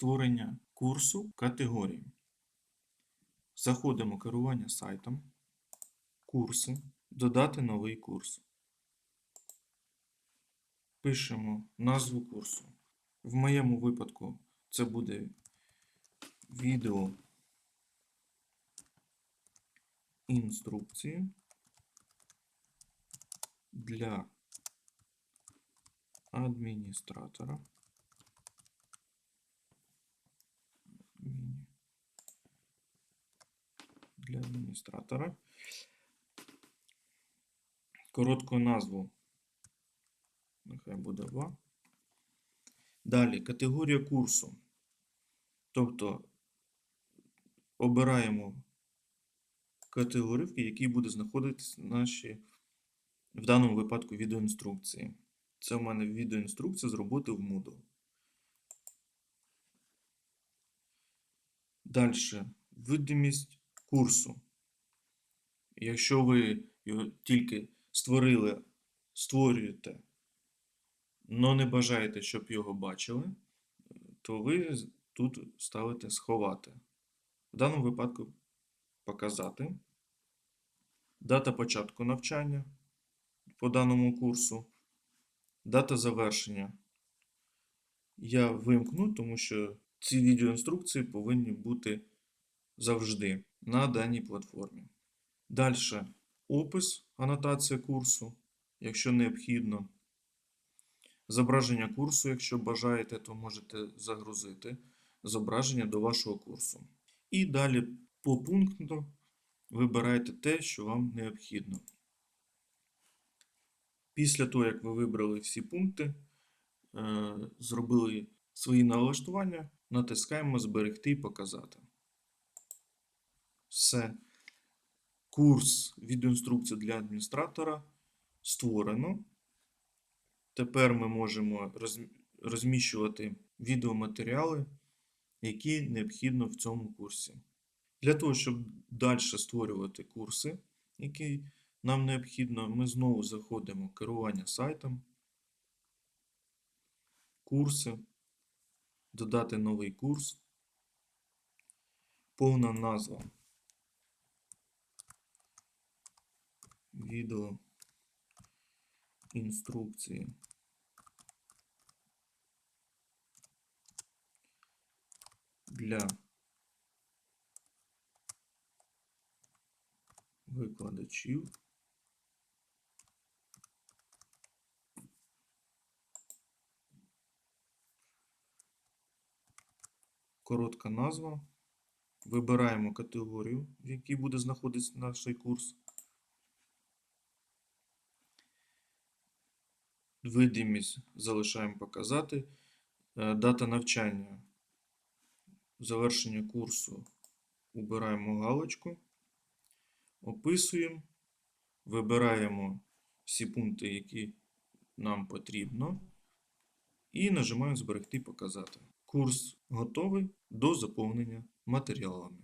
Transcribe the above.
створення курсу категорії. Заходимо керування сайтом, курси, додати новий курс. Пишемо назву курсу. В моєму випадку це буде відео інструкції для адміністратора. Для адміністратора. Коротку назву. Нехай буде 2. Далі категорія курсу. Тобто обираємо категорію, в якій буде знаходитись наші, в даному випадку, відеоінструкції. Це в мене відеоінструкція з роботи в Moodle. Далі. Видимість курсу. Якщо ви його тільки створили, створюєте, але не бажаєте, щоб його бачили, то ви тут ставите сховати. В даному випадку показати. Дата початку навчання по даному курсу. Дата завершення. Я вимкну, тому що ці відеоінструкції повинні бути завжди на даній платформі. Далі опис, анотація курсу, якщо необхідно. Зображення курсу, якщо бажаєте, то можете загрузити зображення до вашого курсу. І далі по пункту вибираєте те, що вам необхідно. Після того, як ви вибрали всі пункти, е, зробили свої налаштування, натискаємо Зберегти і показати. Все. Курс відеоінструкції для адміністратора створено. Тепер ми можемо розміщувати відеоматеріали, які необхідно в цьому курсі. Для того, щоб далі створювати курси, які нам необхідно, ми знову заходимо в керування сайтом, курси, додати новий курс, повна назва. Відео інструкції для викладачів. Коротка назва. Вибираємо категорію, в якій буде знаходитися наш курс. Видимість залишаємо показати. Е, Дата навчання. Завершення курсу. Убираємо галочку. Описуємо. Вибираємо всі пункти, які нам потрібно. І нажимаємо Зберегти показати. Курс готовий до заповнення матеріалами.